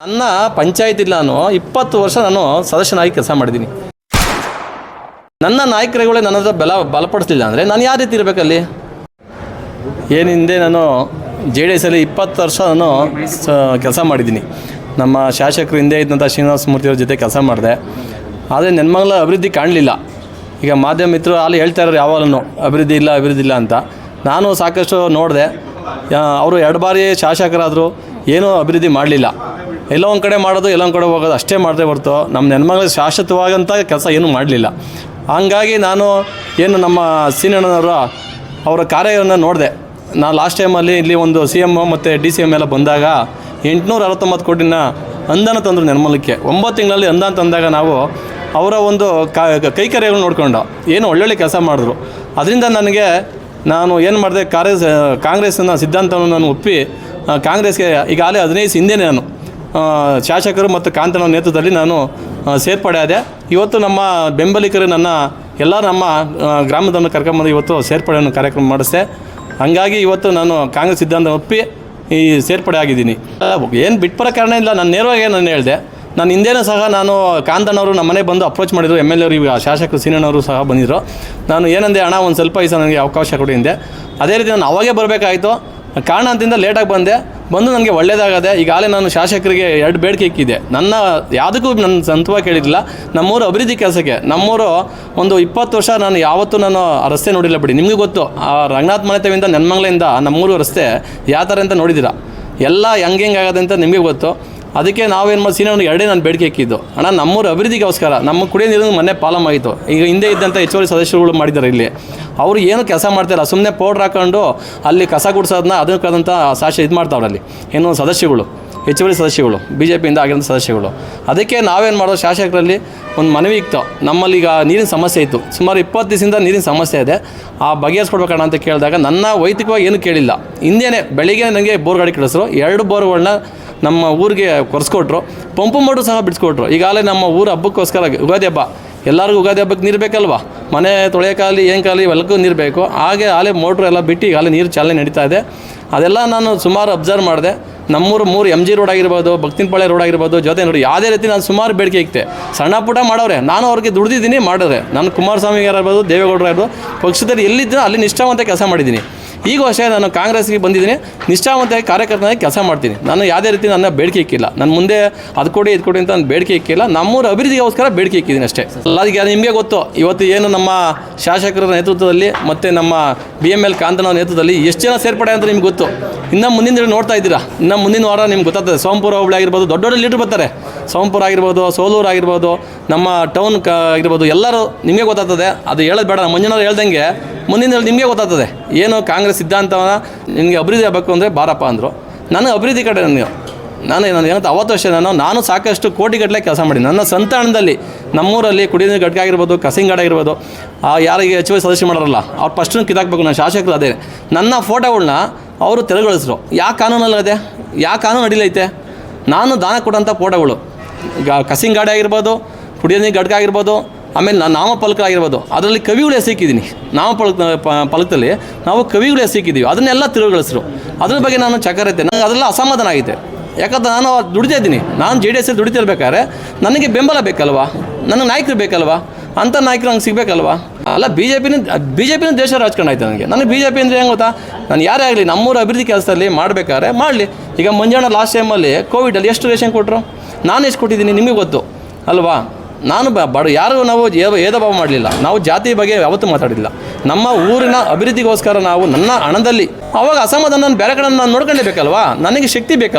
ನನ್ನ ಪಂಚಾಯತಿಲಿ ನಾನು ಇಪ್ಪತ್ತು ವರ್ಷ ನಾನು ಸದಸ್ಯನಾಗಿ ಕೆಲಸ ಮಾಡಿದ್ದೀನಿ. ನನ್ನ ನಾಯಕರುಗಳೇ ನನ್ನ ಹತ್ರ ಬಲ ಬಲಪಡಿಸಲಿಲ್ಲ ಅಂದರೆ ನಾನು ಯಾವ ರೀತಿ ಇರಬೇಕಲ್ಲಿ ಏನು ಹಿಂದೆ ನಾನು ಜೆ ಡಿ ಎಸಲ್ಲಿ ಇಪ್ಪತ್ತು ವರ್ಷ ನಾನು ಕೆಲಸ ಮಾಡಿದ್ದೀನಿ. ನಮ್ಮ ಶಾಸಕರು ಹಿಂದೆ ಇದ್ದಂಥ ಶ್ರೀನಿವಾಸ ಮೂರ್ತಿಯವ್ರ ಜೊತೆ ಕೆಲಸ ಮಾಡಿದೆ. ಆದರೆ ನೆನ್ಮಗಳ ಅಭಿವೃದ್ಧಿ ಕಾಣಲಿಲ್ಲ. ಈಗ ಮಾಧ್ಯಮ ಮಿತ್ರರು ಅಲ್ಲಿ ಹೇಳ್ತಾ ಇರೋರು ಯಾವಾಗಲೂ ಅಭಿವೃದ್ಧಿ ಇಲ್ಲ ಅಭಿವೃದ್ಧಿ ಇಲ್ಲ ಅಂತ. ನಾನು ಸಾಕಷ್ಟು ನೋಡಿದೆ ಅವರು ಎರಡು ಬಾರಿ ಶಾಸಕರಾದರೂ, ಏನೂ ಅಭಿವೃದ್ಧಿ ಮಾಡಲಿಲ್ಲ. ಎಲ್ಲೋ ಒಂದು ಕಡೆ ಮಾಡೋದು, ಎಲ್ಲೋ ಒಂದು ಕಡೆ ಹೋಗೋದು ಅಷ್ಟೇ ಮಾಡದೆ ಹೊರತು ನಮ್ಮ ನೆನಮಗಳ ಶಾಶ್ವತವಾಗಂಥ ಕೆಲಸ ಏನೂ ಮಾಡಲಿಲ್ಲ. ಹಂಗಾಗಿ ನಾನು ಏನು ನಮ್ಮ ಸೀನಣ್ಣನವರು ಅವರ ಕಾರ್ಯವನ್ನು ನೋಡಿದೆ. ನಾನು ಲಾಸ್ಟ್ ಟೈಮಲ್ಲಿ ಇಲ್ಲಿ ಒಂದು ಸಿ ಎಂ ಮತ್ತು ಡಿ ಸಿ ಎಂ ಎಲ್ಲ ಬಂದಾಗ ಎಂಟುನೂರ ಅರವತ್ತೊಂಬತ್ತು ಕೋಟಿನ ಅಂದಾನ ತಂದರು ನೆನ್ಮಲಕ್ಕೆ. ಒಂಬತ್ತು ತಿಂಗಳಲ್ಲಿ ಅಂದಾನ ತಂದಾಗ ನಾವು ಅವರ ಒಂದು ಕೈಕರ್ಯಗಳು ನೋಡಿಕೊಂಡು. ಏನು ಒಳ್ಳೊಳ್ಳೆ ಕೆಲಸ ಮಾಡಿದ್ರು. ಅದರಿಂದ ನನಗೆ ನಾನು ಏನು ಮಾಡಿದೆ, ಕಾಂಗ್ರೆಸ್, ಕಾಂಗ್ರೆಸ್ನ ಸಿದ್ಧಾಂತವನ್ನು ನಾನು ಒಪ್ಪಿ ಕಾಂಗ್ರೆಸ್ಗೆ ಈಗಾಗಲೇ ಹದಿನೈದು ಹಿಂದೆ ನಾನು. ಶಾಸಕರು ಮತ್ತು ಕಾಂತನ ನೇತೃತ್ವದಲ್ಲಿ ನಾನು ಸೇರ್ಪಡೆ ಆದೆ. ಇವತ್ತು ನಮ್ಮ ಬೆಂಬಲಿಗರು ನನ್ನ ಎಲ್ಲ ನಮ್ಮ ಗ್ರಾಮದನ್ನು ಕರ್ಕೊಂಬಂದು ಇವತ್ತು ಸೇರ್ಪಡೆಯನ್ನು ಕಾರ್ಯಕ್ರಮ ಮಾಡಿಸ್ದೆ. ಹಂಗಾಗಿ ಇವತ್ತು ನಾನು ಕಾಂಗ್ರೆಸ್ ಸಿದ್ಧಾಂತ ಒಪ್ಪಿ ಈ ಸೇರ್ಪಡೆ ಆಗಿದ್ದೀನಿ. ಏನು ಬಿಟ್ಬರೋ ಕಾರಣ ಇಲ್ಲ, ನಾನು ನೇರವಾಗಿ ನಾನು ಹೇಳಿದೆ. ನಾನು ಹಿಂದೆನೂ ಸಹ ನಾನು ಕಾಂತನವರು ನಮ್ಮ ಮನೆ ಬಂದು ಅಪ್ರೋಚ್ ಮಾಡಿದ್ರು. ಎಂ ಎಲ್ ಈಗ ಶಾಸಕರು ಸೀನಣ್ಣವರು ಸಹ ಬಂದಿದ್ದರು ನಾನು ಏನಂದೆ, ಹಣ ಒಂದು ಸ್ವಲ್ಪ ಸಹ ನನಗೆ ಅವಕಾಶ ಕೊಡಿ ಹಿಂದೆ ಅದೇ ರೀತಿ ನಾನು ಅವಾಗೇ ಬರಬೇಕಾಯಿತು. ಕಾರಣ ಅಂತಿಂದ ಲೇಟಾಗಿ ಬಂದೆ. ಬಂದು ನನಗೆ ಒಳ್ಳೇದಾಗದೆ, ಈಗಾಗಲೇ ನಾನು ಶಾಸಕರಿಗೆ ಎರಡು ಬೇಡಿಕೆ ಇಕ್ಕಿದೆ ನನ್ನ ಯಾವುದಕ್ಕೂ ನನ್ನ ಸ್ವಂತವಾಗಿ ಕೇಳಿದಿಲ್ಲ ನಮ್ಮೂರು ಅಭಿವೃದ್ಧಿ ಕೆಲಸಕ್ಕೆ, ನಮ್ಮೂರು ಒಂದು ಇಪ್ಪತ್ತು ವರ್ಷ ನಾನು ಯಾವತ್ತೂ ನಾನು ಆ ರಸ್ತೆ ನೋಡಿಲ್ಲ ಬಿಡಿ. ನಿಮಗೆ ಗೊತ್ತು, ಆ ರಂಗನಾಥ್ ಮನೆತವಿಂದ ನೆನ್ಮಂಗ್ಲೆಯಿಂದ ನಮ್ಮೂರು ರಸ್ತೆ ಯಾವ ಥರ ಅಂತ ನೋಡಿದ್ದೀರಾ? ಎಲ್ಲ ಹೆಂಗೆ ಹೆಂಗೆ ಅಂತ ನಿಮಗೆ ಗೊತ್ತು. ಅದಕ್ಕೆ ನಾವೇನು ಮಾಡಿ ಸೀನಿಯರ್ ಎರಡೇ ನಾನು ಬೇಡಿಕೆ ಇಕ್ಕಿದ್ದು. ಅಣ್ಣ, ನಮ್ಮೂರ ಅಭಿವೃದ್ಧಿಗೋಸ್ಕರ ನಮ್ಮ ಕುಡಿಯೋ ನೀರಿನ ಮೊನ್ನೆ ಪಾಲಮ್ ಆಯಿತು ಈಗ ಹಿಂದೆ ಇದ್ದಂಥ ಹೆಚ್ಚುವರಿ ಸದಸ್ಯರುಗಳು ಮಾಡಿದ್ದಾರೆ ಇಲ್ಲಿ. ಅವರು ಏನು ಕೆಲಸ ಮಾಡ್ತಾಯಿಲ್ಲ ಸುಮ್ಮನೆ ಪೌಡ್ರ್ ಹಾಕೊಂಡು ಅಲ್ಲಿ ಕಸ ಗುಡಿಸೋದನ್ನ ಅದಕ್ಕಾದಂಥ ಸಾಕ್ಷಿ ಇದು ಮಾಡ್ತಾವ್ರೆ ಅಲ್ಲಿ. ಏನು ಸದಸ್ಯಗಳು, ಹೆಚ್ಚುವರಿ ಸದಸ್ಯಗಳು ಬಿ ಜೆ ಪಿಯಿಂದ ಆಗಿರೋ ಸದಸ್ಯಗಳು. ಅದಕ್ಕೆ ನಾವೇನು ಮಾಡೋದು? ಶಾಸಕರಲ್ಲಿ ಒಂದು ಮನವಿ ಇತ್ತು. ನಮ್ಮಲ್ಲಿ ಈಗ ನೀರಿನ ಸಮಸ್ಯೆ ಇತ್ತು. ಸುಮಾರು ಇಪ್ಪತ್ತು ದಿವಸದಿಂದ ನೀರಿನ ಸಮಸ್ಯೆ ಇದೆ. ಆ ಬಗೆಹರಿಸ್ಕೊಡ್ಬೇಕಣ್ಣ ಅಂತ ಕೇಳಿದಾಗ ನನ್ನ ವೈಯಕ್ತಿಕವಾಗಿ ಏನು ಕೇಳಿಲ್ಲ. ಹಿಂದೇನೆ ಬೆಳಿಗ್ಗೆ ನನಗೆ ಬೋರ್ ಗಾಡಿ ಕಳಿಸ್ರು. ಎರಡು ಬೋರ್ಗಳನ್ನ ನಮ್ಮ ಊರಿಗೆ ಕೊರೆಸ್ಕೊಟ್ರು, ಪಂಪು ಮೋಟ್ರು ಸಹ ಬಿಡಿಸ್ಕೊಟ್ರು. ಈಗಾಗಲೇ ನಮ್ಮ ಊರ ಹಬ್ಬಕ್ಕೋಸ್ಕರ ಯುಗಾದಿ ಹಬ್ಬ. ಎಲ್ಲರಿಗೂ ಯುಗಾದಿ ಹಬ್ಬಕ್ಕೆ ನೀರು ಬೇಕಲ್ವಾ? ಮನೆ ತೊಳೆಯೋಕ್ಕಾಗಲಿ ಏನು ಕಾಲಿ ಎಲ್ಲಕ್ಕೂ ನೀರು ಬೇಕು. ಹಾಗೆ ಆಲೆ ಮೋಟ್ರು ಎಲ್ಲ ಬಿಟ್ಟು ಈಗಾಗಲೇ ನೀರು ಚಾಲನೆ ನಡೀತಾ ಇದೆ. ಅದೆಲ್ಲ ನಾನು ಸುಮಾರು ಅಬ್ಸರ್ವ್ ಮಾಡಿದೆ. ನಮ್ಮೂರು ಮೂರು ಎಂ ಜಿ ರೋಡ್ ಆಗಿರ್ಬೋದು ಭಕ್ತಿನಪಾಳೆ ರೋಡ್ ಆಗಿರ್ಬೋದು, ಜೊತೆ ನೋಡಿ, ಯಾವುದೇ ರೀತಿ ನಾನು ಸುಮಾರು ಬೇಡಿಕೆ ಇಕ್ತೆ. ಸಣ್ಣ ಪುಟ ಮಾಡೋರೆ. ನಾನು ಅವ್ರಿಗೆ ದುಡ್ದಿದ್ದೀನಿ, ಮಾಡಿದ್ರೆ. ನಾನು ಕುಮಾರಸ್ವಾಮಿ ಇರ್ಬೋದು ದೇವೇಗೌಡರು ಇರ್ಬೋದು ಪಕ್ಷದಲ್ಲಿ ಎಲ್ಲಿದ್ದರೂ ಅಲ್ಲಿ ನಿಷ್ಠಾವಂತ ಕೆಲಸ ಮಾಡಿದ್ದೀನಿ. ಈಗೂ ಅಷ್ಟೇ ನಾನು ಕಾಂಗ್ರೆಸ್ಗೆ ಬಂದಿದ್ದೀನಿ. ನಿಷ್ಠಾವಂತವಾಗಿ ಕಾರ್ಯಕರ್ತನಾಗಿ ಕೆಲಸ ಮಾಡ್ತೀನಿ. ನಾನು ಯಾವುದೇ ರೀತಿ ನನ್ನ ಬೇಡಿಕೆ ಇಕ್ಕಿಲ್ಲ. ನನ್ನ ಮುಂದೆ ಅದು ಕೊಡಿ, ಇದು ಕೊಡಿ ಅಂತ ನಾನು ಬೇಡಿಕೆ ಇಕ್ಕಿಲ್ಲ. ನಮ್ಮೂರ ಅಭಿವೃದ್ಧಿಗೋಸ್ಕರ ಬೇಡಿಕೆ ಇಕ್ಕಿದ್ದೀನಿ ಅಷ್ಟೇ. ಈಗ ನಿಮಗೆ ಗೊತ್ತು. ಇವತ್ತು ಏನು ನಮ್ಮ ಶಾಸಕರ ನೇತೃತ್ವದಲ್ಲಿ ಮತ್ತು ನಮ್ಮ ಬಿ ಎಂ ಎಲ್ ಕಾಂತನ ನೇತೃತ್ವದಲ್ಲಿ ಎಷ್ಟು ಜನ ಸೇರ್ಪಡೆ ಅಂತ ನಿಮ್ಗೆ ಗೊತ್ತು. ಇನ್ನು ಮುಂದಿನ ದಿನ ನೋಡ್ತಾ ಇದ್ದೀರಾ. ಇನ್ನು ಮುಂದಿನ ವಾರ ನಿಮ್ಗೆ ಗೊತ್ತಾಗ್ತದೆ. ಸೋಮಪುರ ಹೋಬಳಿ ಆಗಿರ್ಬೋದು, ದೊಡ್ಡ ದೊಡ್ಡ ಲೀಡ್ರ್ ಬರ್ತಾರೆ. ಸೋಮಪುರ ಆಗಿರ್ಬೋದು, ಸೋಲೂರು ಆಗಿರ್ಬೋದು, ನಮ್ಮ ಟೌನ್ ಕ ಆಗಿರ್ಬೋದು, ಎಲ್ಲರೂ ನಿಮಗೆ ಗೊತ್ತಾಗ್ತದೆ. ಅದು ಹೇಳೋದು ಬೇಡ ಮಂಜುನಾಥ್ ಹೇಳ್ದಂಗೆ ಮುಂದಿನ ದಿನ ನಿಮಗೆ ಗೊತ್ತಾಗ್ತದೆ. ಏನು ಕಾಂಗ್ರೆಸ್ ಸಿದ್ಧಾಂತವನ್ನು ನಿಮಗೆ ಅಭಿವೃದ್ಧಿ ಆಗಬೇಕು ಅಂದರೆ ಬಾರಪ್ಪ ಅಂದರು. ನನಗೆ ಅಭಿವೃದ್ಧಿ ಕಡೆ ನನಗೆ ನಾನು ನಾನು ಏನಂತ ಅವತ್ತು ಅಷ್ಟೇ ನಾನು ನಾನು ಸಾಕಷ್ಟು ಕೋಟಿಗಟ್ಟಲೆ ಕೆಲಸ ಮಾಡಿ. ನನ್ನ ಸಂತಾನದಲ್ಲಿ ನಮ್ಮೂರಲ್ಲಿ ಕುಡಿಯೋ ಘಟಕ ಆಗಿರ್ಬೋದು ಕಸಿಂಗಾಡ್ ಆಗಿರ್ಬೋದು ಯಾರಿಗೆ ವೈ ಸದಸ್ಯ ಮಾಡೋರಲ್ಲ, ಅವ್ರು ಫಸ್ಟನ್ನು ಕಿತ್ತಾಕ್ಬೇಕು ನಾನು ಶಾಸಕರು ಅದೇ. ನನ್ನ ಫೋಟೋಗಳನ್ನ ಅವರು ತೆರೆಗೊಳಿಸ್ರು ಯಾವ ಕಾನೂನಲ್ಲಿದೆ ಯಾವ ಕಾನೂನು ಅಡಿಲೈತೆ ನಾನು ದಾನ ಕೊಡೋಂಥ ಫೋಟೋಗಳು ಈಗ ಕಸಿಂಗಾಡೆ ಆಗಿರ್ಬೋದು ಕುಡಿಯೋ ನೀರು ಘಟಕ ಆಗಿರ್ಬೋದು, ಆಮೇಲೆ ನಾನು ನಾಮಫಲಕ ಆಗಿರ್ಬೋದು, ಅದರಲ್ಲಿ ಕವಿಗಳು ಹೆಸರಿಕ್ಕಿದ್ದೀನಿ ನಾಮಫಲಕ ಪ- ಫಲಕದಲ್ಲಿ ನಾವು ಕವಿಗಳು ಹೆಸರಿಕ್ಕಿದ್ದೀವಿ ಅದನ್ನೆಲ್ಲ ತಿರುಗಳಿಸ್ರು. ಅದ್ರ ಬಗ್ಗೆ ನಾನು ಚಕರತೆ ನನಗೆ ಅದೆಲ್ಲ ಅಸಮಾಧಾನ ಆಗಿದೆ. ಯಾಕಂದ್ರೆ ನಾನು ದುಡಿತಾ ಇದ್ದೀನಿ. ನಾನು ಜೆ ಡಿ ಎಸ್ ದುಡಿತಿರ್ಬೇಕಾದ್ರೆ ನನಗೆ ಬೆಂಬಲ ಬೇಕಲ್ವಾ? ನನಗೆ ನಾಯಕರು ಬೇಕಲ್ವಾ? ಅಂಥ ನಾಯಕರು ನಂಗೆ ಸಿಗಬೇಕಲ್ವಾ? ಅಲ್ಲ ಬಿ ಜೆ ಪಿನ ಬಿ ಜೆ ಪಿನ ದೇಶ ರಾಜಕಾರಣ ಆಯ್ತು ನನಗೆ. ನನಗೆ ಬಿ ಜೆ ಪಿ ಅಂದರೆ ಹೆಂಗೆ ಗೊತ್ತಾ? ನಾನು ಯಾರೇ ಆಗಲಿ, ನಮ್ಮೂರ ಅಭಿವೃದ್ಧಿ ಕೆಲಸದಲ್ಲಿ ಮಾಡಬೇಕಾದ್ರೆ ಮಾಡಲಿ. ಈಗ ಮುಂಜಾನೆ ಲಾಸ್ಟ್ ಟೈಮಲ್ಲಿ ಕೋವಿಡಲ್ಲಿ ಎಷ್ಟು ರೇಷನ್ ಕೊಟ್ಟರು ನಾನು ಎಷ್ಟು ಕೊಟ್ಟಿದ್ದೀನಿ ನಿಮಗೆ ಗೊತ್ತು. ಅಲ್ವಾ? ನಾನು ಬಡ ಯಾರು ನಾವು ಭಾವ ಮಾಡಲಿಲ್ಲ. ನಾವು ಜಾತಿ ಬಗ್ಗೆ ಯಾವತ್ತೂ ಮಾತಾಡಿಲ್ಲ. ನಮ್ಮ ಊರಿನ ಅಭಿವೃದ್ಧಿಗೋಸ್ಕರ ನಾವು ನನ್ನ ಹಣದಲ್ಲಿ ಅವಾಗ ಅಸಮಾಧಾನ ಬೇರೆ ಕಡೆ ನಾನು ನೋಡ್ಕೊಳ್ಳೇಬೇಕಲ್ವಾ ನನಗೆ ಶಕ್ತಿ ಬೇಕಲ್ವ?